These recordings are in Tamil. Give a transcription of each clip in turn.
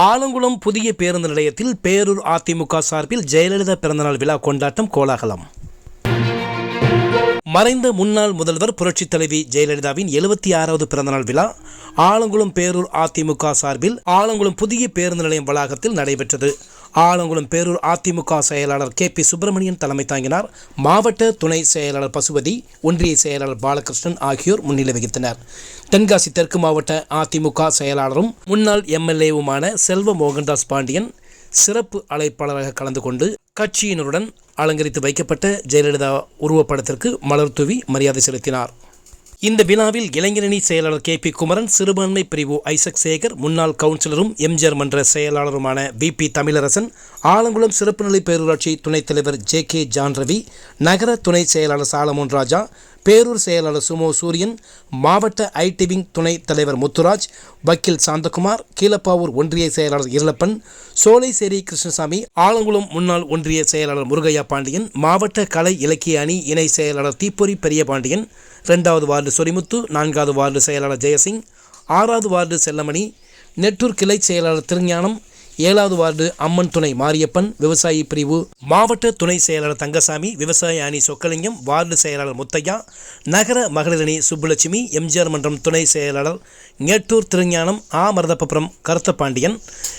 ஆலங்குளம் புதிய பேருந்து நிலையத்தில் பேரூர் அதிமுக சார்பில் ஜெயலலிதா பிறந்தநாள் விழா கொண்டாட்டம் கோலாகலம். மறைந்த முன்னாள் முதல்வர் புரட்சித் தலைவி ஜெயலலிதாவின் எழுபத்தி ஆறாவது பிறந்தநாள் விழா ஆலங்குளம் பேரூர் அதிமுக சார்பில் ஆலங்குளம் புதிய பேருந்து நிலையம் வளாகத்தில் நடைபெற்றது. ஆலங்குளம் பேரூர் அதிமுக செயலாளர் கே பி சுப்பிரமணியன் தலைமை தாங்கினார். மாவட்ட துணை செயலாளர் பசுபதி ஒன்றிய செயலாளர் பாலகிருஷ்ணன் ஆகியோர் முன்னிலை வகித்தனர். தென்காசி தெற்கு மாவட்ட அதிமுக செயலாளரும் முன்னாள் எம்எல்ஏவுமான செல்வ மோகன்தாஸ் பாண்டியன் சிறப்பு அழைப்பாளராக கலந்து கொண்டு கட்சியினருடன் அலங்கரித்து வைக்கப்பட்ட ஜெயலலிதா உருவப்படத்திற்கு மலர் தூவி மரியாதை செலுத்தினார். இந்த விழாவில் இளைஞரணி செயலாளர் கே பி குமரன் சிறுபான்மை பிரிவு ஐசக் சேகர் முன்னாள் கவுன்சிலரும் எம்ஜிஆர் மன்ற செயலாளருமான வி பி தமிழரசன் ஆலங்குளம் சிறப்பு நிலை பேரூராட்சி துணைத் தலைவர் ஜே கே ஜான் ரவி நகர துணை செயலாளர் சாலமோன் ராஜா பேரூர் செயலாளர் சுமோ சூரியன் மாவட்ட ஐடி விங் துணைத் தலைவர் முத்துராஜ் வக்கீல் சாந்தகுமார் கீழப்பாவூர் ஒன்றிய செயலாளர் இருளப்பன் சோலைசேரி கிருஷ்ணசாமி ஆலங்குளம் முன்னாள் ஒன்றிய செயலாளர் முருகையா பாண்டியன் மாவட்ட கலை இலக்கிய அணி இணை செயலாளர் தீப்பொறி பெரியபாண்டியன் ரெண்டாவது வார்டு சொரிமுத்து நான்காவது வார்டு செயலாளர் ஜெயசிங் ஆறாவது வார்டு செல்லமணி நெட்டூர் கிளை செயலாளர் திருஞானம் ஏழாவது வார்டு அம்மன் துணை மாரியப்பன் விவசாயி பிரிவு மாவட்ட துணை செயலாளர் தங்கசாமி விவசாய அணி சொக்கலிங்கம் வார்டு செயலாளர் முத்தையா நகர மகளிர் அணி சுப்புலட்சுமி எம்ஜிஆர் மன்றம் துணை செயலாளர் மேட்டூர் திருஞானம் ஆ. மருதப்பபுரம் கருத்தப்பாண்டியன்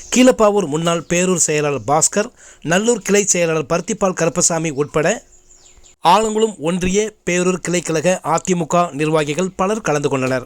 கீழப்பாவூர் முன்னாள் பேரூர் செயலாளர் பாஸ்கர் நல்லூர் கிளை செயலாளர் பருத்திப்பால் கருப்பசாமி உட்பட ஆலங்குளம் ஒன்றிய பேரூர் கிளைக்கழக அதிமுக நிர்வாகிகள் பலர் கலந்து கொண்டனர்.